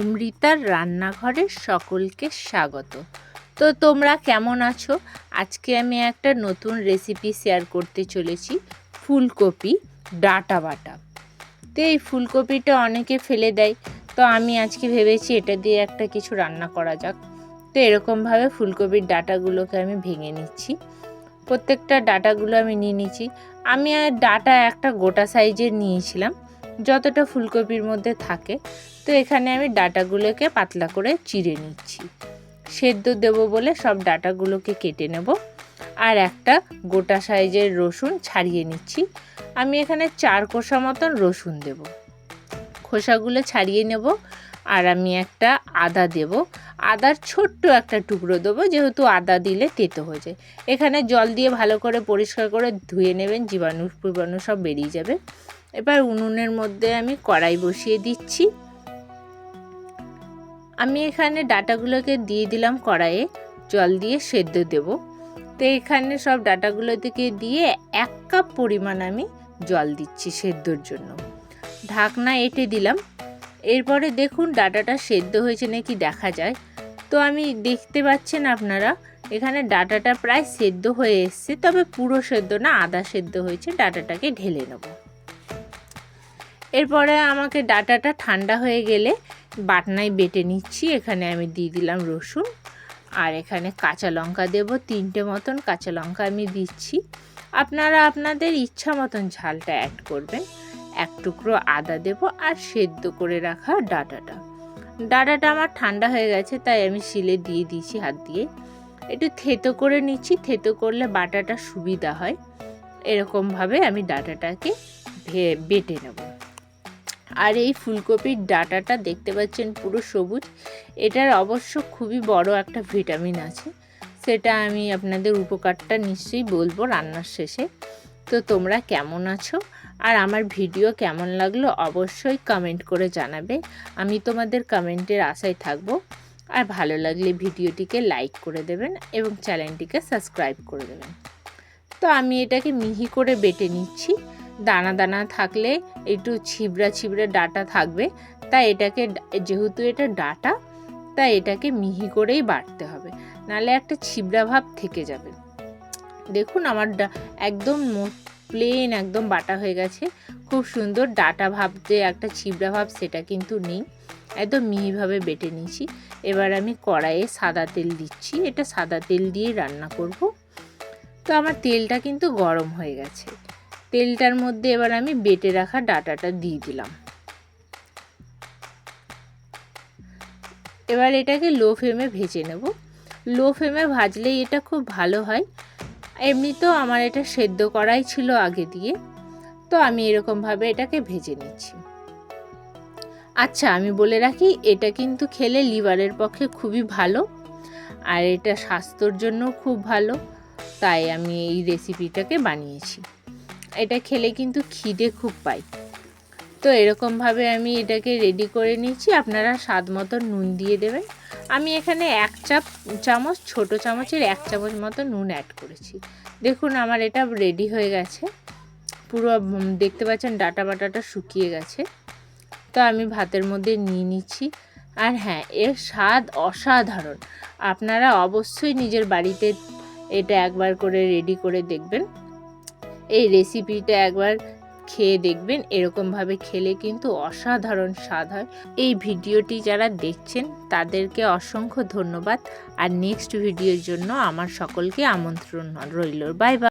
অমৃতার রান্নাঘরে সকলকে স্বাগত। তো তোমরা কেমন আছো? আজকে আমি একটা নতুন রেসিপি শেয়ার করতে চলেছি, ফুলকপি ডাটা বাটা। তো এই ফুলকপিটা অনেকে ফেলে দেয়, তো আমি আজকে ভেবেছি এটা দিয়ে একটা কিছু রান্না করা যাক। তো এরকমভাবে ফুলকপির ডাটাগুলোকে আমি ভেঙে নিচ্ছি। প্রত্যেকটা ডাটাগুলো আমি নিয়ে নিচ্ছি। আমি ডাটা একটা গোটা সাইজের নিয়েছিলাম। যতটা ফুলকপির মধ্যে থাকে, তো এখানে আমি ডাটাগুলোকে পাতলা করে চিড়ে নিচ্ছি। সেদ্ধ দেবো বলে সব ডাটাগুলোকে কেটে নেব। আর একটা গোটা সাইজের রসুন ছাড়িয়ে নিচ্ছি। আমি এখানে চার কোষা মতন রসুন দেব। খোসাগুলো ছাড়িয়ে নেব আর আমি একটা আদা দেব। আদার ছোট্ট একটা টুকরো দেবো, যেহেতু আদা দিলে তেতো হয়ে যায়। এখানে জল দিয়ে ভালো করে পরিষ্কার করে ধুয়ে নেবেন, জীবাণু, পূর্বাণু সব বেরিয়ে যাবে। এবার উনুনের মধ্যে আমি কড়াই বসিয়ে দিচ্ছি। আমি এখানে ডাটাগুলোকে দিয়ে দিলাম কড়াইয়ে, জল দিয়ে সেদ্ধ দেব। তো এখানে সব ডাটাগুলো থেকে দিয়ে এক কাপ পরিমাণ আমি জল দিচ্ছি সেদ্ধর জন্য। ঢাকনা এঁটে দিলাম। এরপরে দেখুন ডাটাটা সেদ্ধ হয়েছে নাকি দেখা যায়। তো আমি দেখতে পাচ্ছেন আপনারা, এখানে ডাটাটা প্রায় সেদ্ধ হয়ে এসছে, তবে পুরো সেদ্ধ না, আদা সেদ্ধ হয়েছে, ডাটাটাকে ঢেলে নেব। এরপরে আমাকে ডাটাটা ঠান্ডা হয়ে গেলে বাটনায় বেটে নিচ্ছি। এখানে আমি দিয়ে দিলাম রসুন আর এখানে কাঁচা লঙ্কা দেব। তিনটে মতন কাঁচা লঙ্কা আমি দিচ্ছি। আপনারা আপনাদের ইচ্ছা মতন ঝালটা অ্যাড করবেন। এক টুকরো আদা দেব আর সেদ্ধ করে রাখা ডাটাটা। ডাটাটা আমার ঠান্ডা হয়ে গেছে, তাই আমি শিলে দিয়ে দিয়েছি হাত দিয়ে। একটু থেতো করে নিচ্ছি। থেতো করলে বাটাটা সুবিধা হয়। এরকমভাবে আমি ডাটাটাকে ভে, বেটে নেব। আর এই ফুলকপির ডাটাটা দেখতে পাচ্ছেন পুরো সবুজ। এটার অবশ্য খুবই বড় একটা ভিটামিন আছে। সেটা আমি আপনাদের উপকারটা নিশ্চয়ই বলব রান্নার শেষে। তো তোমরা কেমন আছো? আর আমার ভিডিও কেমন লাগল অবশ্যই কমেন্ট করে জানাবে। আমি তোমাদের কমেন্টের আশায় থাকব। আর ভালো লাগলে ভিডিওটিকে লাইক করে দেবেন এবং চ্যানেলটিকে সাবস্ক্রাইব করে দেবেন। তো আমি এটাকে মিহি করে বেটে নিচ্ছি। দানা দানা থাকলে একটু ছিবড়া ছিবড়া ডাটা থাকবে। তাই এটাকে যেহেতু এটা ডাটা তাই এটাকে মিহি করেই বাটতে হবে। নালে একটা ছিবড়া ভাব থেকে যাবে। দেখুন আমার একদম প্লেন একদম বাটা হয়ে গেছে। খুব সুন্দর ডাটা ভাব যে একটা ছিবড়া ভাব সেটা কিন্তু নেই। একদম মিহিভাবে বেটে নিয়েছি। এবার আমি কড়াইয়ে সাদা তেল দিচ্ছি। এটা সাদা তেল দিয়ে রান্না করব। তো আমার তেলটা কিন্তু গরম হয়ে গেছে। তেলটার মধ্যে এবার আমি বেটে রাখা ডাটাটা দিয়ে দিলাম। এবার এটাকে লো ফ্লেমে ভেজে নেব। লো ফ্লেমে ভাজলেই এটা খুব ভালো হয়। এমনিতেও আমার এটা সেদ্ধ করাই ছিল আগে দিয়ে। তো আমি এরকমভাবে এটাকে ভেজে নিচ্ছি। আচ্ছা আমি বলে রাখি, এটা কিন্তু খেলে লিভারের পক্ষে খুবই ভালো আর এটা স্বাস্থ্যর জন্য খুব ভালো। তাই আমি এই রেসিপিটাকে বানিয়েছি। এটা খেলে কিন্তু খিদে খুব পাই তো এরকমভাবে আমি এটাকে রেডি করে নিচ্ছি আপনারা স্বাদ মতো নুন দিয়ে দেবেন। আমি এখানে এক চাপ, চামচ, ছোট চামচের এক চামচ মতো নুন অ্যাড করেছি। দেখুন আমার এটা রেডি হয়ে গেছে। পুরো দেখতে পাচ্ছেন ডাটা বাটাটা শুকিয়ে গেছে। তো আমি ভাতের মধ্যে নিয়ে নিচ্ছি। আর হ্যাঁ এর স্বাদ অসাধারণ। আপনারা অবশ্যই নিজের বাড়িতে এটা একবার করে রেডি করে দেখবেন। এই রেসিপিটা একবার খেয়ে দেখবেন। এরকমভাবে খেলে কিন্তু অসাধারণ স্বাদ হয়। এই ভিডিওটি যারা দেখছেন, তাদেরকে অসংখ্য ধন্যবাদ। আর নেক্সট ভিডিওর জন্য আমার সকলকে আমন্ত্রণ রইল। Bye bye